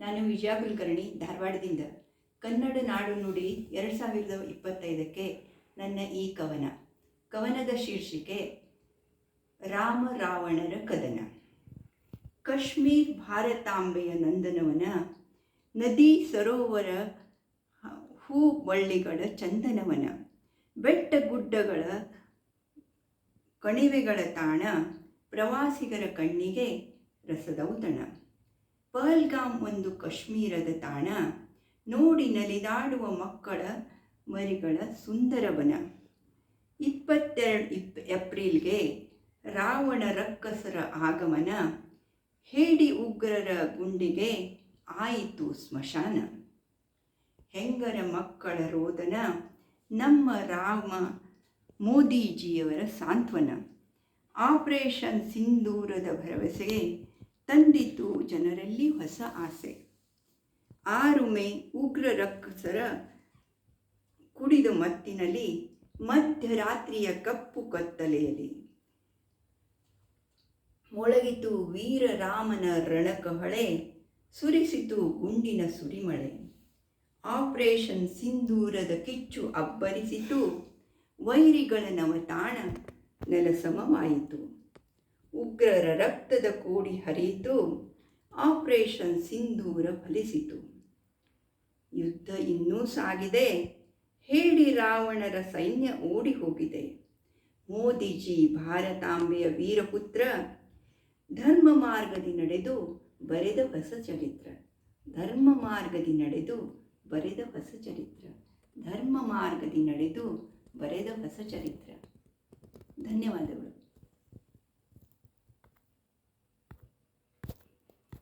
ನಾನು ವಿಜಯ ಕುಲಕರ್ಣಿ ಧಾರವಾಡದಿಂದ. ಕನ್ನಡ ನಾಡು ನುಡಿ ಎರಡು ಸಾವಿರದ ಇಪ್ಪತ್ತೈದಕ್ಕೆ ನನ್ನ ಈ ಕವನ. ಕವನದ ಶೀರ್ಷಿಕೆ, ರಾಮ ರಾವಣರ ಕದನ. ಕಾಶ್ಮೀರ್ ಭಾರತಾಂಬೆಯ ನಂದನವನ ನದಿ ಸರೋವರ ಹ- ಬಳ್ಳಿಗಳ ಚಂದನವನ. ಬೆಟ್ಟ ಗುಡ್ಡಗಳ ಕಣಿವೆಗಳ ತಾಣ ಪ್ರವಾಸಿಗರ ಕಣ್ಣಿಗೆ ರಸದೌತಣ. ಪಹಲ್ಗಾಮ್ ಒಂದು ಕಾಶ್ಮೀರದ ತಾಣ. ನೋಡಿ ನಲಿದಾಡುವ ಮಕ್ಕಳ ಮರಿಗಳ ಸುಂದರವನ. ಇಪ್ಪತ್ತೆರಡು ಇಪ್, ಏಪ್ರಿಲ್ಗೆ ರಾವಣ ರಕ್ಕಸರ ಆಗಮನ. ಹೇಡಿ ಉಗ್ರರ ಗುಂಡಿಗೆ ಆಯಿತು ಸ್ಮಶಾನ. ಹೆಂಗರ ಮಕ್ಕಳ ರೋದನ. ನಮ್ಮ ರಾಮ ಮೋದಿಜಿಯವರ ಸಾಂತ್ವನ. ಆಪರೇಷನ್ ಸಿಂಧೂರದ ಭರವಸೆಗೆ ತಂದಿತು ಜನರಲ್ಲಿ ಹೊಸ ಆಸೆ. ಆರುಮೆ ಉಗ್ರ ರಕ್ಕಸರ ಕುಡಿದ ಮತ್ತಿನಲ್ಲಿ ಮಧ್ಯರಾತ್ರಿಯ ಕಪ್ಪು ಕತ್ತಲೆಯಲ್ಲಿ ಮೊಳಗಿತು ವೀರರಾಮನ ರಣಕಹಳೆ, ಸುರಿಸಿತು ಗುಂಡಿನ ಸುರಿಮಳೆ. ಆಪರೇಷನ್ ಸಿಂಧೂರದ ಕಿಚ್ಚು ಅಬ್ಬರಿಸಿತು, ವೈರಿಗಳ ನವತಾಣ ನೆಲಸಮವಾಯಿತು. ಉಗ್ರರ ರಕ್ತದ ಕೋಡಿ ಹರಿಯಿತು. ಆಪರೇಷನ್ ಸಿಂಧೂರ ಫಲಿಸಿತು. ಯುದ್ಧ ಇನ್ನೂ ಸಾಗಿದೆ. ಹೇಳಿ ರಾವಣರ ಸೈನ್ಯ ಓಡಿ ಹೋಗಿದೆ. ಮೋದಿಜಿ ಭಾರತಾಂಬೆಯ ವೀರಪುತ್ರ, ಧರ್ಮ ಮಾರ್ಗದಿ ನಡೆದು ಬರೆದ ಹೊಸ ಚರಿತ್ರ. ಧರ್ಮ ಮಾರ್ಗದಿ ನಡೆದು ಬರೆದ ಹೊಸ ಚರಿತ್ರ. ಧರ್ಮ ಮಾರ್ಗದಿ ನಡೆದು ಬರೆದ ಹೊಸ ಚರಿತ್ರ. ಧನ್ಯವಾದಗಳು.